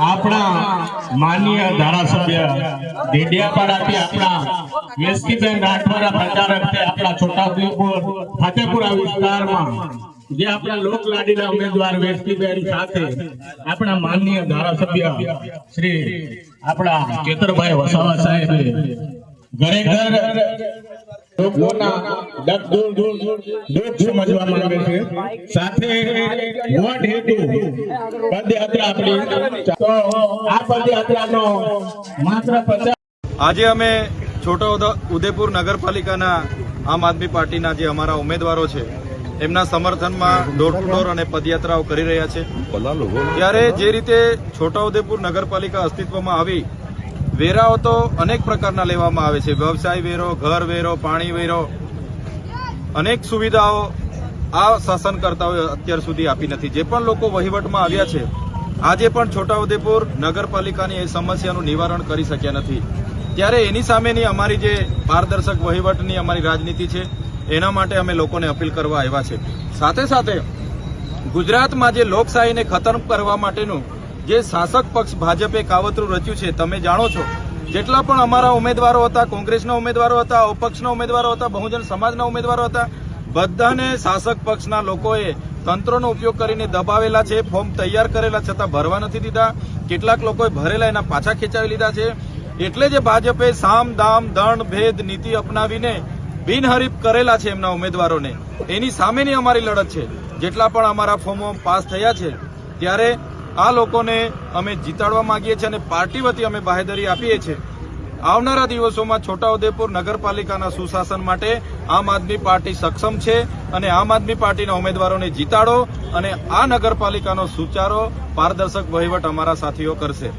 આપણા માન્ય ધારાસભ્ય ડેડિયાપાડાથી આપણા વેસ્કીબેન રાઠવાડા પ્રચારક છે આપણા છોટાઉદેપુર, ફતેપુરા વિસ્તારમાં જે આપણા લોક લાડીના ઉમેદવાર વેસ્કીબેન સાથે આપણા માનનીય ધારાસભ્ય શ્રી આપણા કેતરભાઈ વસાવા સાહેબે ઘરે ઘર લોકોના દર્દ દૂર દૂર દુઃખ સમજવા માંગે છે. સાથે વોટ હેતુ પદયાત્રા આપણી. તો આ પદયાત્રાનો માત્ર આજે અમે છોટા ઉદેપુર નગરપાલિકાના આમ આદમી પાર્ટીના જે અમારા ઉમેદવારો છે એમના સમર્થનમાં ડોર ટુ ડોર અને પદયાત્રાઓ કરી રહ્યા છે. ત્યારે જે રીતે છોટાઉદેપુર નગરપાલિકા અસ્તિત્વમાં આવી વેરાઓ તો અનેક પ્રકારના લેવામાં આવે છે. વ્યવસાય વેરો, ઘર વેરો, પાણી વેરો. અનેક સુવિધાઓ આ શાસનકર્તાઓએ અત્યાર સુધી આપી નથી. જે પણ લોકો વહીવટમાં આવ્યા છે, આજે પણ છોટાઉદેપુર નગરપાલિકાની એ સમસ્યાનું નિવારણ કરી શક્યા નથી. ત્યારે એની સામેની અમારી જે પારદર્શક વહીવટની અમારી રાજનીતિ છે, એના માટે અમે લોકોને અપીલ કરવા આવ્યા છે. સાથે સાથે ગુજરાતમાં જે લોકશાહીને ખતમ કરવા માટેનું જે શાસક પક્ષ ભાજપે કાવતરું રચ્યું છે, તમે જાણો છો. જેટલા પણ અમારા ઉમેદવારો હતા, કોંગ્રેસના ઉમેદવારો હતા, અપક્ષના ઉમેદવારો હતા, બહુજન સમાજના ઉમેદવારો હતા, બધાને શાસક પક્ષના લોકોએ તંત્રનો ઉપયોગ કરીને દબાવેલા છે, ફોર્મ તૈયાર કરેલા છતાં ભરવા નથી દીધા. કેટલાક લોકોએ ભરેલા એના પાછા ખેંચાવી લીધા છે. એટલે જે ભાજપે સામ, દામ, દંડ, ભેદ, નીતિ અપનાવીને બિનહરીફ કરેલા છે એમના ઉમેદવારોને. એની સામેની અમારી લડત છે. જેટલા પણ અમારા ફોર્મો પાસ થયા છે, ત્યારે આ લોકોને અમે જીતાડવા માંગીએ છીએ અને પાર્ટી વતી અમે બાહેદરી આપીએ છીએ. આવનારા દિવસોમાં છોટાઉદેપુર નગરપાલિકાના સુશાસન માટે આમ આદમી પાર્ટી સક્ષમ છે અને આમ આદમી પાર્ટીના ઉમેદવારોને જીતાડો અને આ નગરપાલિકાનો સુચારો પારદર્શક વહીવટ અમારા સાથીઓ કરશે.